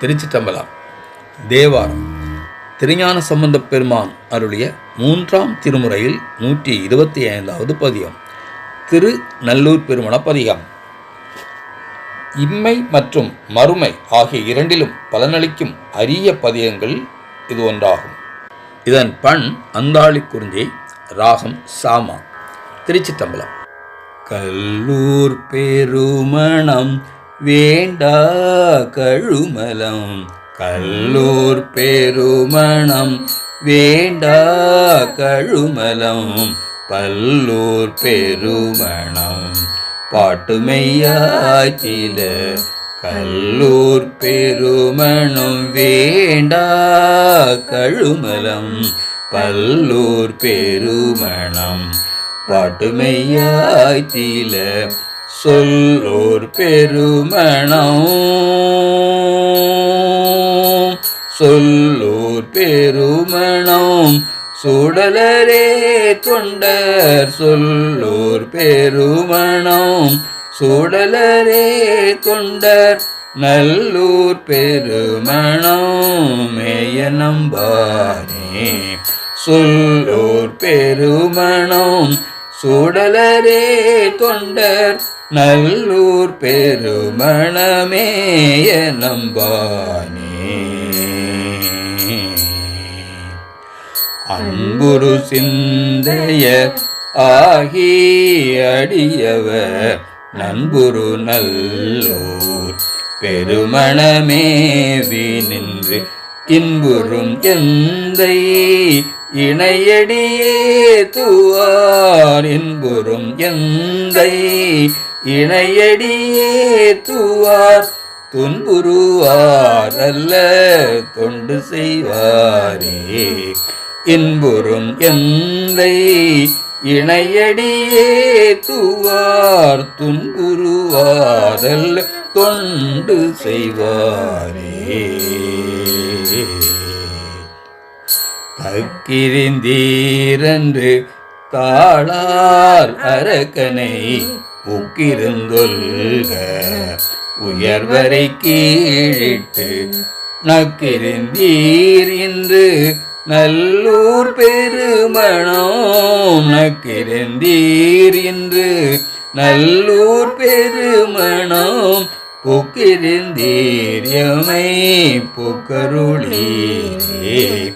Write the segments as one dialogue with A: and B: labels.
A: திருச்சிட்டம்பலம் தேவாரம். திருஞான சம்பந்த பெருமான் அருளிய மூன்றாம் திருமுறையில் நூற்றி இருபத்தி ஐந்தாவது பதியம் திரு நல்லூர் பெருமண பதிகம். இம்மை மற்றும் மறுமை ஆகிய இரண்டிலும் பலனளிக்கும் அரிய பதியங்கள் இது ஒன்றாகும். இதன் பண் அந்தாளி குறிஞ்சி ராகம் சாமா. திருச்சிட்டம்பலம் கல்லூர் பெருமணம் வேண்டா கழுமலம் கல்லூர் பெருமணம். வேண்டா கழுமலம் பல்லூர் பெருமணம். பாட்டுமையாச்சில கல்லூர் பெருமணம். வேண்டா கழுமலம் பல்லூர் பெருமணம். பாட்டுமையாய்த்தில சொல்லோர் பெருமணம். சொல்லோர் பெருமணம். சுடலரே தொண்டர் சொல்லோர் பெருமணம். சுடலரே தொண்டர் நல்லூர் பெருமணம். மேய நம்பானே சொல்லோர் பெருமணம். சுடலரே தொண்டர் நல்லூர் பெருமணமேய நம்பானே அன்புரு சிந்தைய ஆகி அடியவர் நண்புரு நல்லூர் பெருமணமேவி நின்று இன்புறும் எந்தை இணையடியே தூவார் இன்புறும் எந்தை இணையடியே தூவார் துன்புறுவார் அல்ல தொண்டு செய்வாரே. இன்புறும் எந்தை இணையடியே தூவார் துன்புறுவாரல்ல தொண்டு செய்வாரே. தக்கிரிந்தீரன்று தாளார் அரக்கனை உக்கிருந்தொல்க உயர்வரை கீழிட்டு நக்கிருந்தீர் இன்று. நல்லூர் பெருமணம் நக்கிருந்தீர் இன்று. நல்லூர் பெருமணம் புக்கிருந்தீரியமை புக்கருளீரே.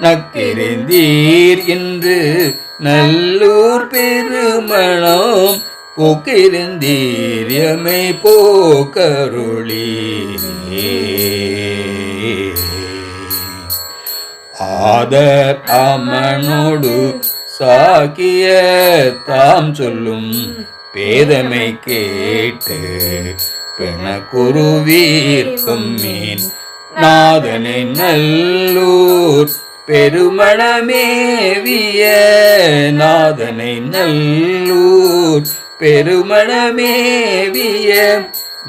A: நக்கிருந்தீர் இன்று. நல்லூர் பெருமணம் போக்கிருந்தீரியமை போக்கருளி. ஆதர் அமனோடு சாக்கிய தாம் சொல்லும் பேதமை கேட்டு பெணக்குருவீர்க்கும் மீன். நாதனை நல்லூர் பெருமணமேவிய நாதனை நல்லூர் பெருமணமேவிய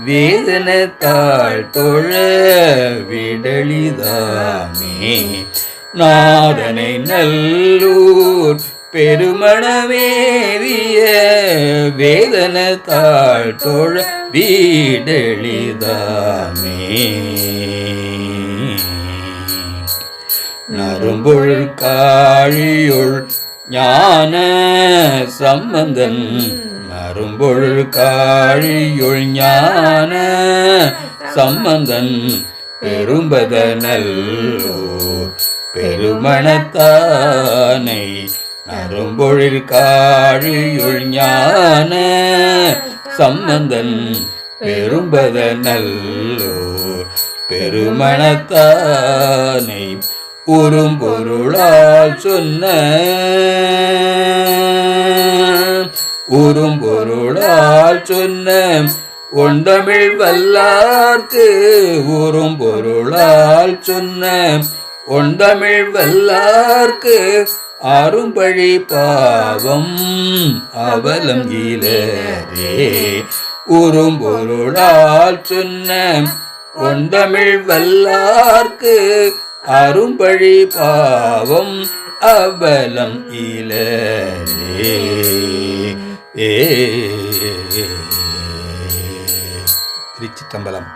A: வேதனத்தாள் தொழ விடலிதாமே நாதனை நல்லூர் பெருமணமேவிய வேதனத்தாள் தொழ வீடெளிதாமே நறும்பொழு காழியுள் ஞான சம்பந்தன். நறும்பொழு காழியொழிஞான சம்பந்தன் பெரும்பதனல் பெருமணத்தானை அரும்பொழில் காழியொழிஞான சம்பந்தன் பெரும்பதனல் பெருமணத்தானை உறும்பொருளால் சொன்ன உறும்பொருளால் சொன்ன ஒண்டமிழ் வல்லார்க்கு உறும்பொருளால் சொன்ன ஒண்டமிழ் வல்லார்க்கு அரும்பழி பாவம் அவலம் கீழே இலரே உறும்பொருளால் சொன்ன ஒண்டமிழ் வல்லார்க்கு அரும்பழி பாவம் அவலம் இலே ஏ திருச்சித்தம்பலம்